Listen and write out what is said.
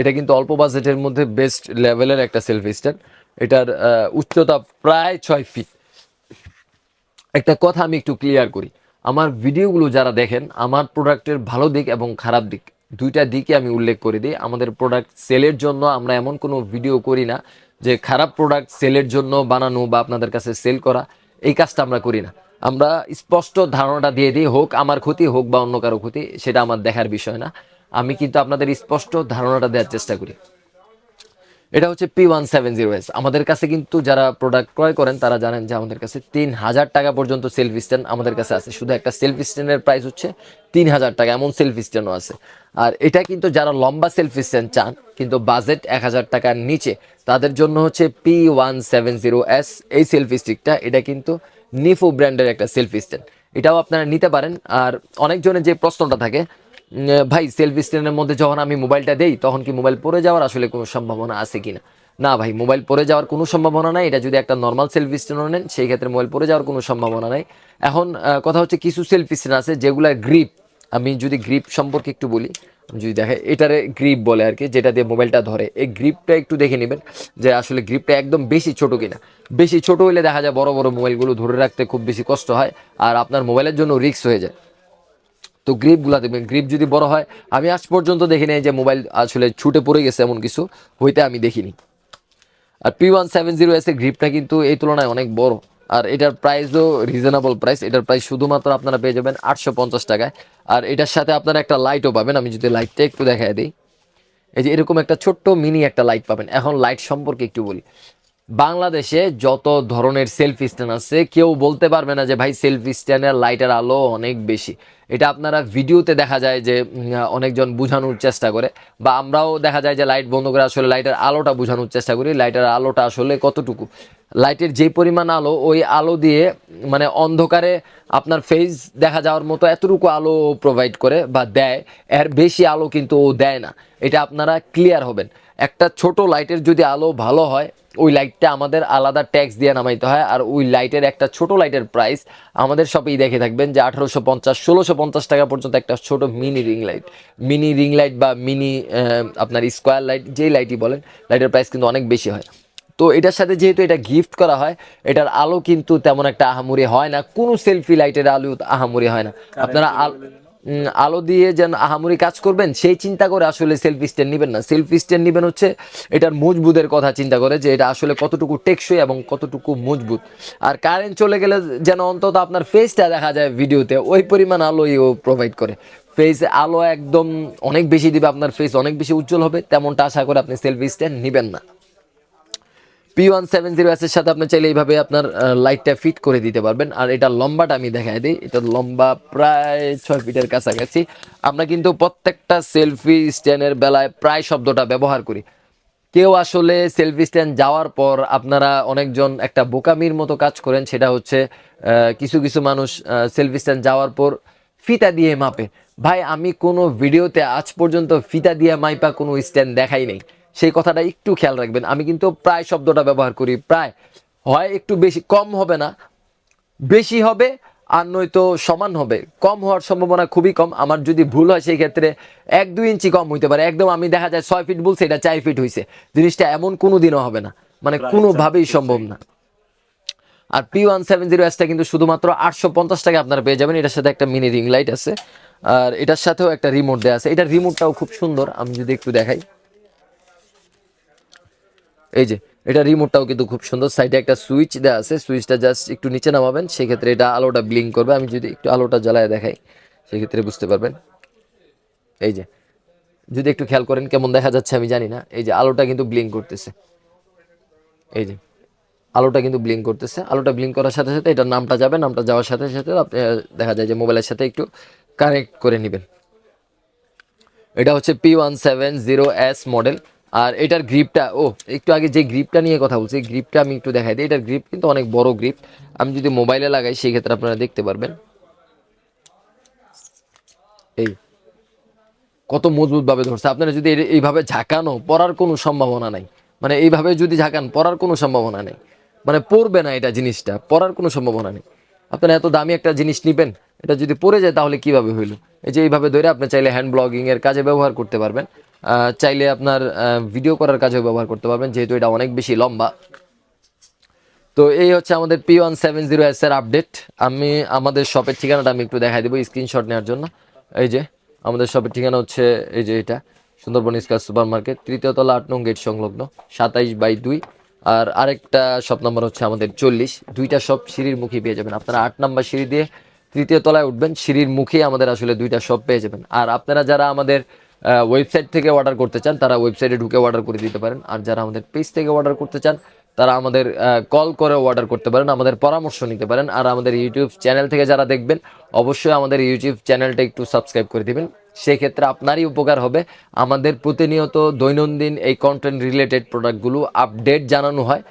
এটা কিন্তু অল্প বাজেটের মধ্যে বেস্ট লেভেলের একটা সেলফ স্ট্যান্ড এটার উচ্চতা প্রায় ছয় ফিট একটা কথা আমি একটু ক্লিয়ার করি। আমার ভিডিওগুলো যারা দেখেন, আমার প্রোডাক্টের ভালো দিক এবং খারাপ দিক, দুইটা দিকে আমি উল্লেখ করে দিই। আমাদের প্রোডাক্ট সেলের জন্য আমরা এমন কোনো ভিডিও করি না যে খারাপ প্রোডাক্ট সেলের জন্য বানানো বা আপনাদের কাছে সেল করা, এই কাজটা আমরা করি না। আমরা স্পষ্ট ধারণাটা দিয়ে দিই, হোক আমার ক্ষতি, হোক বা অন্য কারও ক্ষতি, সেটা আমার দেখার বিষয় না। আমি কিন্তু আপনাদের স্পষ্ট ধারণাটা দেওয়ার চেষ্টা করি। এটা হচ্ছে P one seven zero S আমাদের কাছে কিন্তু যারা প্রোডাক্ট ক্রয় করেন, তারা জানেন যে আমাদের কাছে তিন হাজার টাকা পর্যন্ত সেলফ স্ট্যান্ড আমাদের কাছে আছে। শুধু একটা সেলফ স্ট্যান্ডের প্রাইস হচ্ছে তিন হাজার টাকা, এমন সেলফ স্ট্যান্ডও আছে। আর এটা কিন্তু যারা লম্বা সেলফ স্ট্যান্ড চান, কিন্তু বাজেট এক হাজার টাকার নিচে, তাদের জন্য হচ্ছে P one seven zero S এই সেলফি স্টিকটা এটা কিন্তু নিফো ব্র্যান্ডের একটা সেলফি স্ট্যান্ড এটাও আপনারা নিতে পারেন। আর অনেকজনের যে প্রশ্নটা থাকে ভাই সেলফি স্ট্যান্ডের মধ্যে যখন আমি মোবাইলটা দেই, তখন কি মোবাইল পড়ে যাওয়ার আসলে কোনো সম্ভাবনা আছে কি না না ভাই মোবাইল পড়ে যাওয়ার কোনো সম্ভাবনা নাই। এটা যদি একটা নর্মাল সেলফি স্ট্যান্ড নেন, সেই ক্ষেত্রে মোবাইল পড়ে যাওয়ার কোনো সম্ভাবনা নাই। এখন কথা হচ্ছে কিছু সেলফি স্ট্যান্ড আছে যেগুলার গ্রিপ আমি যদি গ্রিপ সম্পর্কে একটু বলি যদি দেখে, এটারে গ্রিপ বলে আর কি যেটা দিয়ে মোবাইলটা ধরে। এই গ্রিপটা একটু দেখে নেবেন যে আসলে গ্রিপটা একদম বেশি ছোট কিনা। বেশি ছোট হলে দেখা যায় বড় বড় মোবাইলগুলো ধরে রাখতে খুব বেশি কষ্ট হয়, আর আপনার মোবাইলের জন্য রিস্ক হয়ে যায়। তো গ্রিপগুলো দেখবেন, গ্রিপ যদি বড় হয়, আমি আজ পর্যন্ত দেখি নাই যে মোবাইল আসলে ছুটে পড়ে গেছে এমন কিছু, হইতে আমি দেখিনি। আর P one seven zero S এর গ্রিপটা কিন্তু এই তুলনায় অনেক বড়। আর এটার প্রাইসও রিজনেবল প্রাইস এটার প্রাইস শুধুমাত্র আপনারা পেয়ে যাবেন আটশো পঞ্চাশ টাকায়। আর এটার সাথে আপনারা একটা লাইটও পাবেন, আমি যদি লাইটটা একটু দেখাই দিই। এই যে এরকম একটা ছোট্ট মিনি একটা লাইট পাবেন। এখন লাইট সম্পর্কে একটু বলি। বাংলাদেশে যত ধরনের সেলফি স্ট্যান্ড আছে, কেউ বলতে পারবে না যে, ভাই সেলফি স্ট্যান্ডের লাইটের আলো অনেক বেশি। এটা আপনারা ভিডিওতে দেখা যায় যে অনেকজন বোঝানোর চেষ্টা করে। বা আমরাও দেখা যায় যে লাইট বন্ধ করে আসলে লাইটের আলোটা বোঝানোর চেষ্টা করি। লাইটের আলোটা আসলে কতটুকু? লাইটের যে পরিমাণ আলো, ওই আলো দিয়ে মানে অন্ধকারে আপনার ফেস দেখা যাওয়ার মতো এতটুকু আলো প্রোভাইড করে বা দেয়, এর বেশি আলো কিন্তু ও দেয় না। এটা আপনারা ক্লিয়ার হবেন। একটা ছোট লাইটের যদি আলো ভালো হয়, ওই লাইটটা আমাদের আলাদা ট্যাক্স দিয়ে নামাইতে হয়। আর ওই লাইটের একটা ছোট লাইটের প্রাইস আমাদের শপেই দেখে থাকবেন যে আঠারোশো পঞ্চাশ, ষোলোশো পঞ্চাশ টাকা পর্যন্ত একটা ছোট mini ring light mini ring light বা মিনি আপনার স্কোয়ার লাইট যেই লাইটই বলেন লাইটের প্রাইস কিন্তু অনেক বেশি হয়। তো এটার সাথে যেহেতু এটা গিফট করা হয় এটার আলো কিন্তু তেমন একটা আহামুরি হয় না কোনো সেলফি লাইটের আলো আহামুরি হয় না। আপনারা আল- দিয়ে যেন আহামরি কাজ করবেন, সেই চিন্তা করে আসলে সেলফি স্ট্যান্ড নেবেন না। সেলফি স্ট্যান্ড নেবেন হচ্ছে এটার মজবুতের কথা চিন্তা করে যে এটা আসলে কতটুকু টেকসই এবং কতটুকু মজবুত। আর কারেন্ট চলে গেলে যেন অন্তত আপনার ফেসটা দেখা যায় ভিডিওতে ওই পরিমাণ আলোই ও প্রোভাইড করে। ফেস আলো একদম অনেক বেশি দিবে, আপনার ফেস অনেক বেশি উজ্জ্বল হবে, তেমনটা আশা করে আপনি সেলফি স্ট্যান্ড নেবেন না। পি ওয়ান সেভেন জিরো এর সাথে আপনি চাইলে এইভাবে আপনার লাইটটা ফিট করে দিতে পারবেন। আর এটা লম্বাটা আমি দেখাই দিই। এটা লম্বা প্রায় ছয় ফিটের কাছাকাছি। আমরা কিন্তু প্রত্যেকটা সেলফি স্ট্যান্ডের বেলায় প্রায় শব্দটা ব্যবহার করি। কেউ আসলে সেলফি স্ট্যান্ড যাওয়ার পর আপনারা অনেকজন একটা বোকামির মতো কাজ করেন, সেটা হচ্ছে কিছু কিছু মানুষ সেলফি স্ট্যান্ড যাওয়ার পর ফিতা দিয়ে মাপে। ভাই, আমি কোনো ভিডিওতে আজ পর্যন্ত ফিতা দিয়ে মাইপা কোনো স্ট্যান্ড দেখাই নেই। সেই কথাটা একটু খেয়াল রাখবেন। আমি কিন্তু প্রায় শব্দটা ব্যবহার করি। প্রায় হয় একটু বেশি কম হবে না। বেশি হবে আর নয়তো সমান হবে। কম হওয়ার সম্ভাবনা খুবই কম। আমার যদি ভুল হয় সেই ক্ষেত্রে এক দুই ইঞ্চি কম হইতে পারে। একদম আমি দেখা যায় ছয় ফিট বলছে এটা চার ফিট হয়েছে জিনিসটা এমন কোনো দিনও হবে না। মানে কোনোভাবেই সম্ভব না। আর পি ওয়ান সেভেন জিরো এসটা কিন্তু শুধুমাত্র আটশো পঞ্চাশ টাকা আপনারা পেয়ে যাবেন। এটার সাথে একটা মিনি রিং লাইট আছে। আর এটার সাথেও একটা রিমোট দেওয়া আছে। এটার রিমোটটাও খুব সুন্দর। আমি যদি একটু দেখাই। এই যে, এটা রিমোটটাও কিন্তু খুব সুন্দর। সাইডে একটা সুইচ দেওয়া আছে। সুইচটা জাস্ট একটু নিচে নামাবেন। সেক্ষেত্রে এটা আলোটা ব্লিঙ্ক করবে। আমি যদি একটু আলোটা জ্বালায় দেখাই, সেক্ষেত্রে বুঝতে পারবেন। এই যে, যদি একটু খেয়াল করেন, কেমন দেখা যাচ্ছে আমি জানি না। এই যে, আলোটা কিন্তু ব্লিঙ্ক করতেছে। এই যে, আলোটা কিন্তু ব্লিঙ্ক করতেছে। আলোটা ব্লিঙ্ক করার সাথে সাথে এটার নামটা যাবে। নামটা যাওয়ার সাথে সাথে আপনি দেখা যায় যে মোবাইলের সাথে একটু কানেক্ট করে নেবেন। এটা হচ্ছে P one seven zero S model আর এটার গ্রিপটা ও, একটু আগে যে গ্রিপটা নিয়ে কথা বলছি গ্রিপটা আমি একটু দেখাই দিই। এটার গ্রিপ কিন্তু অনেক বড় গ্রিপ আমি যদি মোবাইলে লাগাই, সেই ক্ষেত্রে আপনারা দেখতে পারবেন। এই, কত মজবুত ভাবে ধরছে। আপনারা যদি এইভাবে ঝাঁকানো, পড়ার কোনো সম্ভাবনা নাই। মানে এইভাবে যদি ঝাঁকান, পড়ার কোনো সম্ভাবনা নেই। মানে পড়বে না এটা জিনিসটা, পড়ার কোনো সম্ভাবনা নেই। আপনারা এত দামি একটা জিনিস নিবেন এটা যদি পড়ে যায় তাহলে কীভাবে হইল? এই যে এইভাবে ধরে আপনি চাইলে হ্যান্ড ব্লগিং এর কাজে ব্যবহার করতে পারবেন। চাইলে আপনার ভিডিও করার কাজেও ব্যবহার করতে পারবেন, যেহেতু এটা অনেক বেশি লম্বা। তো এই হচ্ছে আমাদের P one seven zero S এর আপডেট আমি আমাদের শপের ঠিকানাটা আমি একটু দেখাই দেবো স্ক্রিনশট নেওয়ার জন্য। এই যে, আমাদের শপের ঠিকানা হচ্ছে এই যে এটা, সুন্দরবন স্কার সুপার মার্কেট তৃতীয় তলা আট নং গেট সংলগ্ন, সাতাইশ বাই দুই। আর আরেকটা শপ নাম্বার হচ্ছে আমাদের চল্লিশ। দুইটা শপ সিঁড়ির মুখে পেয়ে যাবেন। আপনারা আট নাম্বার সিঁড়ি দিয়ে তৃতীয় তলায় উঠবেন, সিঁড়ির মুখে আমাদের আসলে দুইটা শপ পেয়ে যাবেন। আর আপনারা যারা আমাদের ওয়েবসাইট থেকে অর্ডার করতে চান, তারা ওয়েবসাইটে ঢুকে অর্ডার করে দিতে পারেন। আর যারা আমাদের পেজ থেকে অর্ডার করতে চান, তারা আমাদের কল করে অর্ডার করতে পারেন, আমাদের পরামর্শ নিতে পারেন। আর আমাদের ইউটিউব চ্যানেল থেকে যারা দেখবেন, অবশ্যই আমাদের ইউটিউব চ্যানেলটা একটু সাবস্ক্রাইব করে দিবেন। সেক্ষেত্রে আপনারই উপকার হবে। আমাদের প্রতিনিয়ত দৈনন্দিন এই কন্টেন্ট রিলেটেড প্রোডাক্টগুলো আপডেট জানানো হয়।